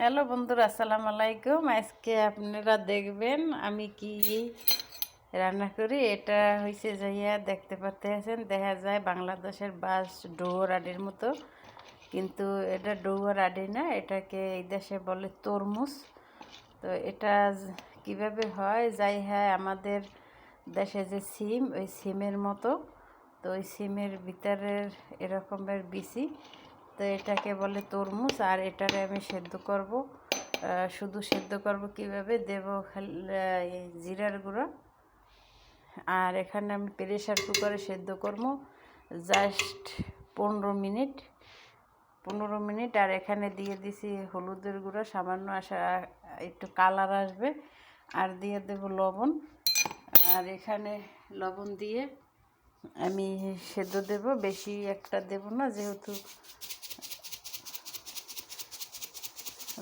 Hello বন্ধুরা, আসসালামু আলাইকুম। আজকে আপনারা দেখবেন আমি কি রান্না করি, এটা হয়েছে যাইয়া দেখতে পারতে আছেন। দেখা যায় বাংলাদেশের বাস ডৌয়ার আডির মতো, কিন্তু এটা ডৌয়ার আডি না, এটাকে এই দেশে বলে তরমুজ। তো এটা কীভাবে হয়? যাই হ্যাঁ আমাদের দেশে যে সিম, ওই সিমের মতো, তো ওই সিমের ভিতরের এরকমের বিচি তো এটাকে বলে তরমুজ, আর এটারে আমি সেদ্ধ করব। শুধু সেদ্ধ করব কীভাবে? দেব জিরার গুঁড়ো। আর এখানে আমি প্রেশার কুকারে সেদ্ধ করব জাস্ট পনেরো মিনিট। পনেরো মিনিট, আর এখানে দিয়ে দিছি হলুদের গুঁড়ো, সামান্য আসা, একটু কালার আসবে। আর দিয়ে দেব লবণ। আর এখানে লবণ দিয়ে আমি সেদ্ধ দেব, বেশি একটা দেব না, যেহেতু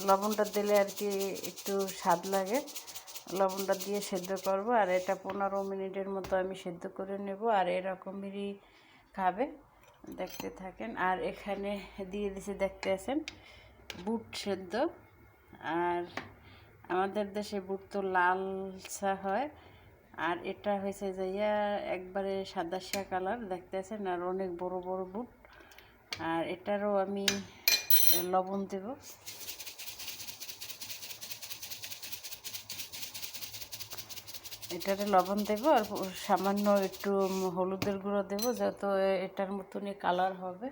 লবণটা দিলে আর কি একটু স্বাদ লাগে। লবণটা দিয়ে সেদ্ধ করব আর এটা পনেরো মিনিটের মতো আমি সেদ্ধ করে নেব আর এরকমেরই খাবে, দেখতে থাকেন। আর এখানে দিয়ে দিছি দেখতে আছেন, বুট সেদ্ধ। আর আমাদের দেশে বুট তো লালসা হয়। আর এটা হয়েছে যাইয়া একবারে সাদা সা কালার, দেখতে আছেন, আর অনেক বড় বড় বুট। আর এটারও আমি লবণ দেব। এটাতে লবণ দেব আর সামান্য একটু হলুদের গুঁড়ো দেব যত এটার মতনই কালার হবে।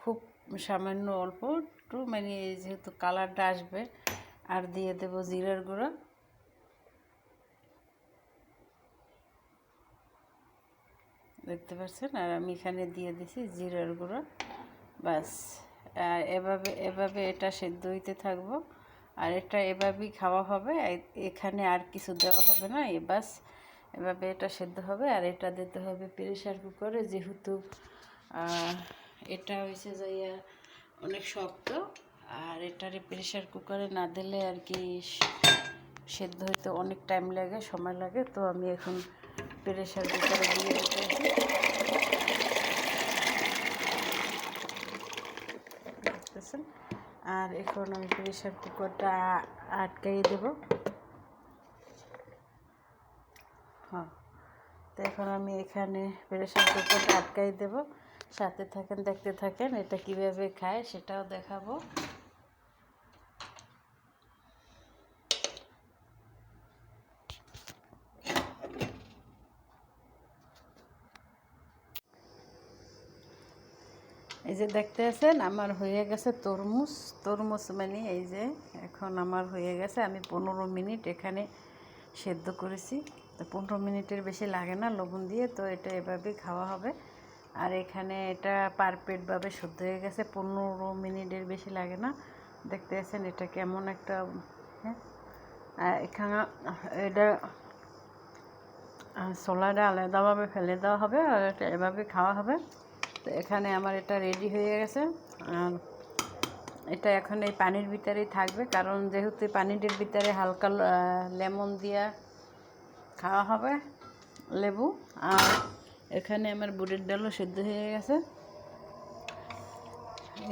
খুব সামান্য অল্প একটু মানে যেহেতু কালারটা আসবে, আর দিয়ে দেব জিরার গুঁড়ো। দেখতে পাচ্ছেন? আর আমি এখানে দিয়ে দিছি জিরার গুঁড়ো। বাস এভাবে এভাবে এটা সেদ্ধ হইতে থাকব। আর এটা এভাবেই খাওয়া হবে। এখানে আর কিছু দেওয়া হবে না। এ, বাস এভাবে এটা সেদ্ধ হবে। আর এটা দিতে হবে প্রেশার কুকারে যেহেতু এটা হয়েছে যাইয়া অনেক শক্ত। আর এটারে প্রেশার কুকারে না দিলে আর কি সেদ্ধ হইতে অনেক টাইম লাগে, সময় লাগে। তো আমি এখন প্রেশার কুকারে দিয়ে দিতেছি। আর এখন আমি প্রেশার কুকারটা আটকাইয়ে দেব। হ্যাঁ তো এখন আমি এখানে প্রেশার কুকারটা আটকাই দেব। সাথে থাকেন, দেখতে থাকেন, এটা কীভাবে খায় সেটাও দেখাবো। এই যে দেখতে আছেন, আমার হয়ে গেছে তরমুজ। তরমুজ মানে এই যে এখন আমার হয়ে গেছে, আমি পনেরো মিনিট এখানে সেদ্ধ করেছি। তো পনেরো মিনিটের বেশি লাগে না লবণ দিয়ে, তো এটা এভাবেই খাওয়া হবে। আর এখানে এটা পারফেক্টভাবে শুদ্ধ হয়ে গেছে, পনেরো মিনিটের বেশি লাগে না। দেখতে আছেন, এটা কেমন একটা হ্যাঁ। এখানে এটা ছোলাটা আলাদাভাবে ফেলে দেওয়া হবে, আর এটা এভাবে খাওয়া হবে। তো এখানে আমার এটা রেডি হয়ে গেছে। আর এটা এখন এই পানির ভিতরেই থাকবে, কারণ যেহেতু পানিটির ভিতরে হালকা লেমন দিয়া খাওয়া হবে, লেবু। আর এখানে আমার বুটের ডালও সেদ্ধ হয়ে গেছে।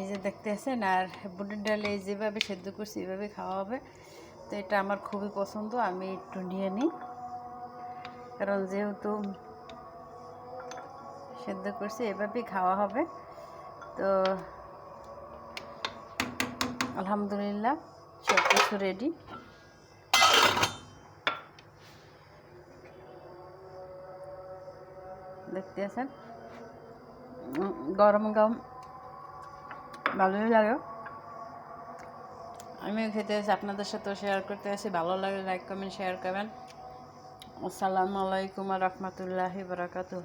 এই যে দেখতে আছেন, আর বুটের ডাল এই যেভাবে সেদ্ধ করছি, এভাবে খাওয়া হবে। তো এটা আমার খুবই পছন্দ, আমি একটু নিয়ে নিই। কারণ যেহেতু সেদ্ধ করছি, এভাবেই খাওয়া হবে। তো আলহামদুলিল্লাহ সব কিছু রেডি দেখতে আছেন? গরম গরম ভালোই লাগে। আমিও খেতে আছি আপনাদের সাথেও শেয়ার করতে আছি ভালো লাগে লাইক কমেন্ট শেয়ার করবেন। আসসালামু আলাইকুম রহমতুল্লাহি বারাকাতুহ।